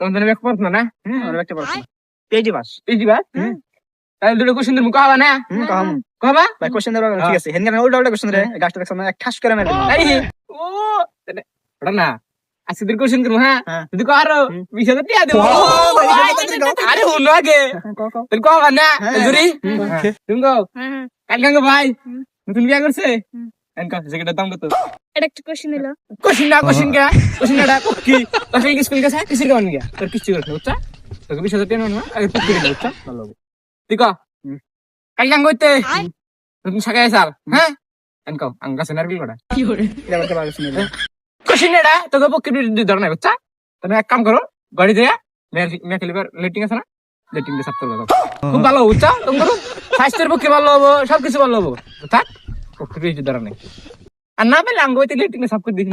তোমাদের ব্যাক পড়ছ না? আর বাস তাহলে দুটো কোশ্চেন তুমি কহবা না? হুম কাম কহবা? ভাই কোশ্চেন দেব ঠিক আছে। হেন উল্টা উল্টা কোশ্চেন রে গাছটা দেখছ না? ঠাস করে মেরে। এই ও ওটা না। আজকে তোর কোশ্চেন করব হ্যাঁ। হ্যাঁ। যদি কহারো বিশ হাজার টাকা দেবো। আরে হুন আগে। হ্যাঁ, কহবা না হ্যাঁ। জুরি হ্যাঁ। তুমি কও। কাল ভাই। নতুন বিয়া করছে? সেকেন্ডের দাম কত? এটা একটা কোশ্চেন এলো। কোশ্চেন না কোশ্চেন কে কোশ্চেন না কি? তোর কি স্কুল গেছে? কিসের কেমন গিয়া? তোর কিচ্ছু করছে বুঝছা? তোকে বিশ হাজার টাকা নেব না আগে তুই কিনে বুঝছা? ভালো তুই ক? হুম। কাল কাঙ্গ হইতে আয়। নতুন সাকাই সাল হ্যাঁ? এনকা আঙ্গা সেনার বিল কটা? এটা বলতে পারছিস না কোশ্চেন এটা তোকে পক্ষে দুই ধরনের বুঝছা? তুমি এক কাম করো গাড়ি দিয়ে মেকালিবার লেটিং আছে না? লেটিং দিয়ে সাফ করবে খুব ভালো বুঝছা? তুমি স্বাস্থ্যের পক্ষে ভালো হব সবকিছু ভালো হব। থাক পক্ষে কিছু আর না পেলে আঙ্গ হইতে লেটিং সাফ করে দিই